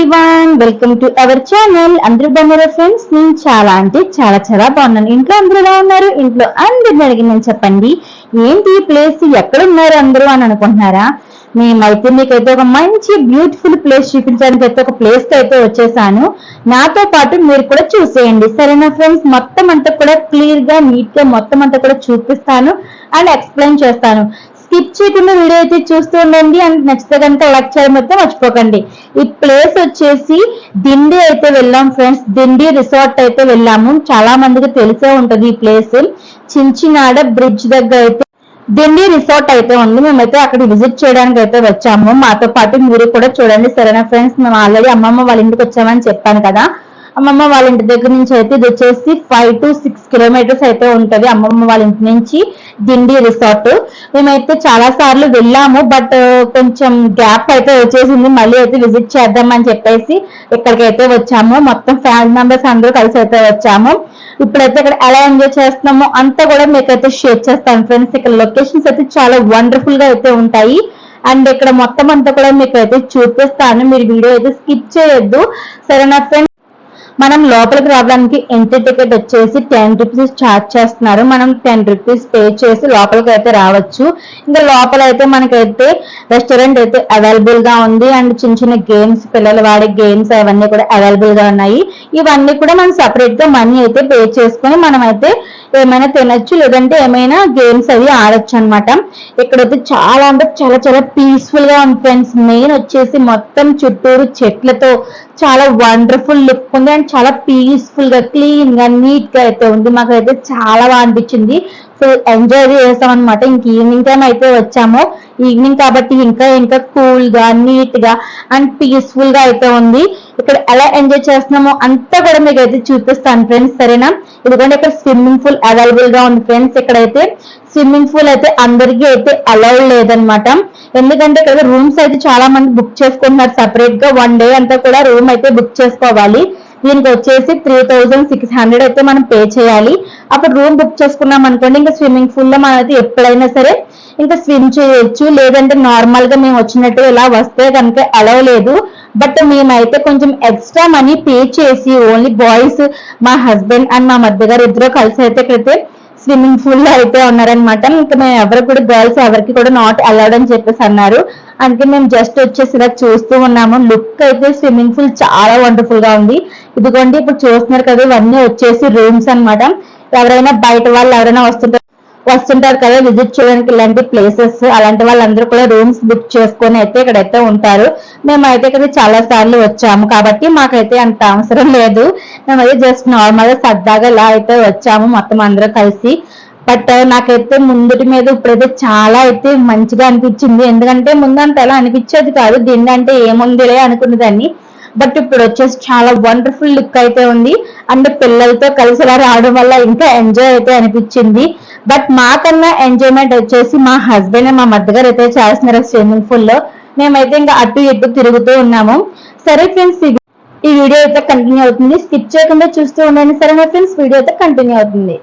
Everyone welcome to our channel అందరూ బాగున్నారా friends నేను చాలా అంటే చాలా చాలా బాగున్నాను. ఇంట్లో అందరూ ఎలా ఉన్నారు? ఇంట్లో అందరిని అడిగి చెప్పండి. ఏంటి ఈ ప్లేస్ ఎక్కడ ఉన్నారు అందరూ అని అనుకుంటున్నారా? మేమైతే మీకైతే ఒక మంచి బ్యూటిఫుల్ ప్లేస్ చూపించడానికి అయితే ఒక ప్లేస్ అయితే వచ్చేసాను. నాతో పాటు మీరు కూడా చూసేయండి. సరేనా ఫ్రెండ్స్ మొత్తం అంతా కూడా క్లియర్గా నీట్గా మొత్తం అంతా కూడా చూపిస్తాను. అండ్ ఎక్స్ప్లెయిన్ చేస్తాను. స్కిప్ చేయకుండా వీడియో అయితే చూస్తూ ఉండండి అండ్ నచ్చితే కనుక లైక్ చేయడం అయితే మర్చిపోకండి. ఈ ప్లేస్ వచ్చేసి దిండి అయితే వెళ్ళాం ఫ్రెండ్స్ దిండి రిసార్ట్ అయితే వెళ్ళాము. చాలా మందికి తెలిసే ఉంటది ఈ ప్లేస్ చించినాడ బ్రిడ్జ్ దగ్గర అయితే దిండి రిసార్ట్ అయితే ఉంది. మేమైతే అక్కడ విజిట్ చేయడానికి అయితే వచ్చాము. మాతో పాటు మీరు కూడా చూడండి సరేనా ఫ్రెండ్స్ మేము ఆల్రెడీ అమ్మమ్మ వాళ్ళ ఇంటికి వచ్చామని చెప్పాను కదా. అమ్మమ్మ వాళ్ళ ఇంటి దగ్గర నుంచి అయితే ఇది వచ్చేసి ఫైవ్ టు సిక్స్ కిలోమీటర్స్ అయితే ఉంటది అమ్మమ్మ వాళ్ళ ఇంటి నుంచి దిండి రిసార్ట్ మేమైతే చాలా సార్లు వెళ్ళాము బట్ uh, కొంచెం గ్యాప్ అయితే వచ్చేసింది. మళ్ళీ అయితే విజిట్ చేద్దాం అని చెప్పేసి ఇక్కడికైతే వచ్చాము. మొత్తం ఫ్యామిలీ మెంబర్స్ అందరూ కలిసి అయితే వచ్చాము. ఇప్పుడైతే ఇక్కడ ఎలా ఎంజాయ్ చేస్తున్నామో అంతా కూడా మీకైతే షేర్ చేస్తాను ఫ్రెండ్స్ ఇక్కడ లొకేషన్స్ అయితే చాలా వండర్ఫుల్గా అయితే ఉంటాయి. అండ్ ఇక్కడ మొత్తం అంతా కూడా మీకు అయితే చూపిస్తాను. మీరు వీడియో అయితే స్కిప్ చేయొద్దు. సరేనా ఫ్రెండ్స్ మనం లోపలికి రావడానికి ఎంట్రీ టికెట్ వచ్చేసి టెన్ రూపీస్ ఛార్జ్ చేస్తున్నారు. మనం టెన్ రూపీస్ పే చేసి లోపలికి అయితే రావచ్చు. ఇంకా లోపల అయితే మనకైతే రెస్టారెంట్ అయితే అవైలబుల్గా ఉంది. అండ్ చిన్న చిన్న గేమ్స్ పిల్లలు వాడే గేమ్స్ అవన్నీ కూడా అవైలబుల్గా ఉన్నాయి. ఇవన్నీ కూడా మనం సపరేట్గా మనీ అయితే పే చేసుకొని మనం అయితే ఏమైనా తినొచ్చు లేదంటే ఏమైనా గేమ్స్ అవి ఆడొచ్చు అనమాట ఇక్కడైతే చాలా అంటే చాలా చాలా పీస్ఫుల్గా ఉంది ఫ్రెండ్స్ మెయిన్ వచ్చేసి మొత్తం చుట్టూరు చెట్లతో చాలా వండర్ఫుల్ లుక్ ఉంది. అండ్ చాలా పీస్ఫుల్గా క్లీన్గా నీట్గా అయితే ఉంది. మాకైతే చాలా బాగా అనిపించింది. సో ఎంజాయ్ చేస్తాం అనమాట ఇంక ఈవినింగ్ టైం అయితే వచ్చాము. ఈవినింగ్ కాబట్టి ఇంకా ఇంకా కూల్గా నీట్గా అండ్ పీస్ఫుల్గా అయితే ఉంది. ఇక్కడ ఎలా ఎంజాయ్ చేస్తున్నామో అంతా కూడా మీకు అయితే చూపిస్తాను ఫ్రెండ్స్ సరేనా? ఎందుకంటే ఇక్కడ స్విమ్మింగ్ పూల్ అవైలబుల్గా ఉంది ఫ్రెండ్స్ ఇక్కడైతే. స్విమ్మింగ్ పూల్ అయితే అందరికీ అయితే అలౌడ్ లేదనమాట ఎందుకంటే ఇక్కడ రూమ్స్ అయితే చాలా మంది బుక్ చేసుకుంటున్నారు సపరేట్గా. వన్ డే అంతా కూడా రూమ్ అయితే బుక్ చేసుకోవాలి. దీనికి వచ్చేసి త్రీ థౌజండ్ సిక్స్ హండ్రెడ్ అయితే మనం పే చేయాలి. అప్పుడు రూమ్ బుక్ చేసుకున్నాం అనుకోండి ఇంకా స్విమ్మింగ్ పూల్లో మనం అయితే ఎప్పుడైనా సరే ఇంకా స్విమ్ చేయొచ్చు. లేదంటే నార్మల్గా మేము వచ్చినట్టు ఇలా వస్తే కనుక అలౌ లేదు. బట్ మేమైతే కొంచెం ఎక్స్ట్రా మనీ పే చేసి ఓన్లీ బాయ్స్ మా హస్బెండ్ అండ్ మా మధ్య గారు ఇద్దరు కలిసి అయితే ఇక్కడైతే స్విమ్మింగ్ పూల్లో అయితే ఉన్నారనమాట ఇంకా మేము ఎవరు కూడా గర్ల్స్ ఎవరికి కూడా నాట్ అలౌడ్ అని చెప్పేసి అన్నారు. అందుకే మేము జస్ట్ వచ్చేసి ఇలా చూస్తూ ఉన్నాము. లుక్ అయితే స్విమ్మింగ్ పూల్ చాలా వండర్ఫుల్గా ఉంది. ఇదిగోండి ఇప్పుడు చూస్తున్నారు కదా ఇవన్నీ వచ్చేసి రూమ్స్ అన్నమాట. ఎవరైనా బయట వాళ్ళు ఎవరైనా వస్తుంటారు వస్తుంటారు కదా విజిట్ చేయడానికి ఇలాంటి ప్లేసెస్ అలాంటి వాళ్ళందరూ కూడా రూమ్స్ బుక్ చేసుకొని అయితే ఇక్కడైతే ఉంటారు. మేమైతే ఇక్కడ చాలా సార్లు వచ్చాము కాబట్టి మాకైతే అంత అవసరం లేదు. మేమైతే జస్ట్ నార్మల్గా సరదాగా ఇలా అయితే వచ్చాము మొత్తం అందరూ కలిసి. బట్ uh, నాకైతే ముందుటి మీద ఇప్పుడైతే చాలా అయితే మంచిగా అనిపించింది. ఎందుకంటే ముందంత ఎలా అనిపించేది కాదు. దీన్ని అంటే ఏముందిలే అనుకునేదాన్ని బట్ ఇప్పుడు వచ్చేసి చాలా వండర్ఫుల్ లుక్ అయితే ఉంది. అండ్ పిల్లలతో కలిసి ఇలా రావడం వల్ల ఇంకా ఎంజాయ్ అయితే అనిపించింది. బట్ మాకన్నా ఎంజాయ్మెంట్ వచ్చేసి మా హస్బెండ్ మా మద్దగారు అయితే చేస్తున్నారు స్విమ్మింగ్ పూల్లో. మేమైతే ఇంకా అటు ఇటు తిరుగుతూ ఉన్నాము. సరే ఫ్రెండ్స్ ఈ వీడియో అయితే కంటిన్యూ అవుతుంది. స్కిప్ చేయకుండా చూస్తూ ఉండండి. సరేనా ఫ్రెండ్స్ వీడియో అయితే కంటిన్యూ అవుతుంది.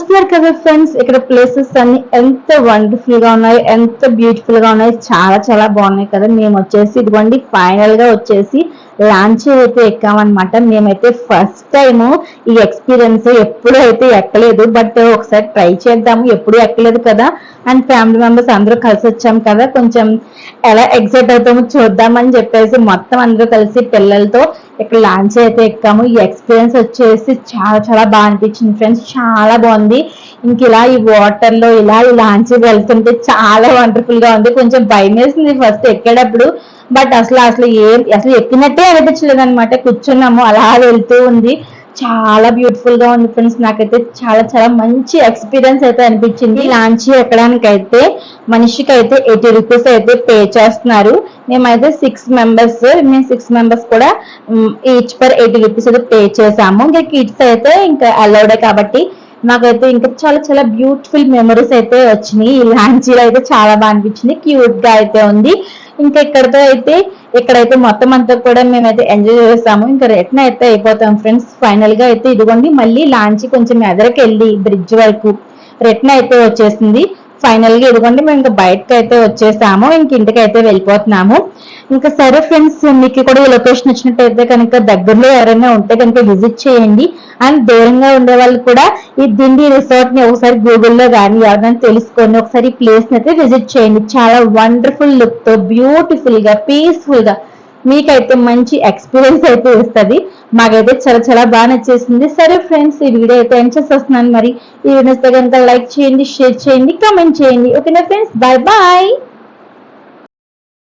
చూస్తున్నారు కదా ఫ్రెండ్స్ ఇక్కడ ప్లేసెస్ అన్ని ఎంత వండర్ఫుల్గా ఉన్నాయి ఎంత బ్యూటిఫుల్గా ఉన్నాయి చాలా చాలా బాగున్నాయి కదా. మేము వచ్చేసి ఇదిగోండి ఫైనల్గా వచ్చేసి లాంచ్ అయితే ఎక్కామన్నమాట. మేమైతే ఫస్ట్ టైం ఈ ఎక్స్పీరియన్స్ ఎప్పుడు అయితే ఎక్కలేదు బట్ ఒకసారి ట్రై చేద్దాము. ఎప్పుడు ఎక్కలేదు కదా. అండ్ ఫ్యామిలీ మెంబర్స్ అందరూ కలిసి వచ్చాం కదా. కొంచెం ఎలా ఎగ్జైట్ అవుతామో చూద్దామని చెప్పేసి మొత్తం అందరూ కలిసి పిల్లలతో ఇక్కడ లాంచ్ అయితే ఎక్కాము. ఈ ఎక్స్పీరియన్స్ వచ్చేసి చాలా చాలా బాగా అనిపించింది ఫ్రెండ్స్ చాలా బాగుంది. ఇంక ఇలా ఈ వాటర్లో ఇలా ఈ లాంచ్ వెళ్తుంటే చాలా వండర్ఫుల్గా ఉంది. కొంచెం భయం వేసింది ఫస్ట్ ఎక్కేటప్పుడు. బట్ అసలు అసలు ఏం అసలు ఎక్కినట్టే అనిపించలేదు అనమాట కూర్చున్నాము అలా వెళ్తూ ఉంది. చాలా బ్యూటిఫుల్గా ఉంది ఫ్రెండ్స్ నాకైతే చాలా చాలా మంచి ఎక్స్పీరియన్స్ అయితే అనిపించింది. లాంచ్ ఎక్కడానికి అయితే మనిషికి అయితే ఎయిటీ రూపీస్ అయితే పే చేస్తున్నారు. మేమైతే సిక్స్ మెంబర్స్ మేము సిక్స్ మెంబర్స్ కూడా ఈచ్ పర్ ఎయిటీ రూపీస్ అయితే పే చేసాము. ఇంకా కిడ్స్ అయితే ఇంకా అలౌడే కాబట్టి నాకైతే ఇంకా చాలా చాలా బ్యూటిఫుల్ మెమరీస్ అయితే వచ్చినాయి. ఈ లాంచీలో అయితే చాలా బాగా అనిపించింది. క్యూట్గా అయితే ఉంది. ఇంకా ఇక్కడతో అయితే ఇక్కడైతే మొత్తం అంతా కూడా మేమైతే ఎంజాయ్ చేస్తాము. ఇంకా రిటర్న్ అయితే అయిపోతాం ఫ్రెండ్స్ ఫైనల్గా అయితే ఇదిగోండి మళ్ళీ లాంచ్ కొంచెం ఎదరికి వెళ్ళి బ్రిడ్జ్ వరకు. రిటర్న్ అయితే వచ్చేసింది. ఫైనల్గా ఇదిగోండి మేము ఇంకా బయటకు అయితే వచ్చేసాము ఇంక ఇంటికి అయితే వెళ్ళిపోతున్నాము. ఇంకా సరే ఫ్రెండ్స్ మీకు కూడా ఈ లొకేషన్ వచ్చినట్టయితే కనుక దగ్గరలో ఎవరైనా ఉంటే కనుక విజిట్ చేయండి. అండ్ దూరంగా ఉండే వాళ్ళు కూడా ఈ దిండి రిసార్ట్ని ఒకసారి గూగుల్లో కానీ ఎవరైనా తెలుసుకొని ఒకసారి ఈ ప్లేస్ని అయితే విజిట్ చేయండి. చాలా వండర్ఫుల్ లుక్తో బ్యూటిఫుల్గా పీస్ఫుల్గా మీకైతే మంచి ఎక్స్పీరియన్స్ అయితే ఇస్తుంది మాకైతే చాలా చాలా బాగా నచ్చేసింది. సరే ఫ్రెండ్స్ ఈ వీడియో అయితే ఎండ్ చేసేస్తున్నాను. మరి ఈ వీడియో కనుక లైక్ చేయండి షేర్ చేయండి కామెంట్ చేయండి. ఓకేనా ఫ్రెండ్స్ బాయ్ బాయ్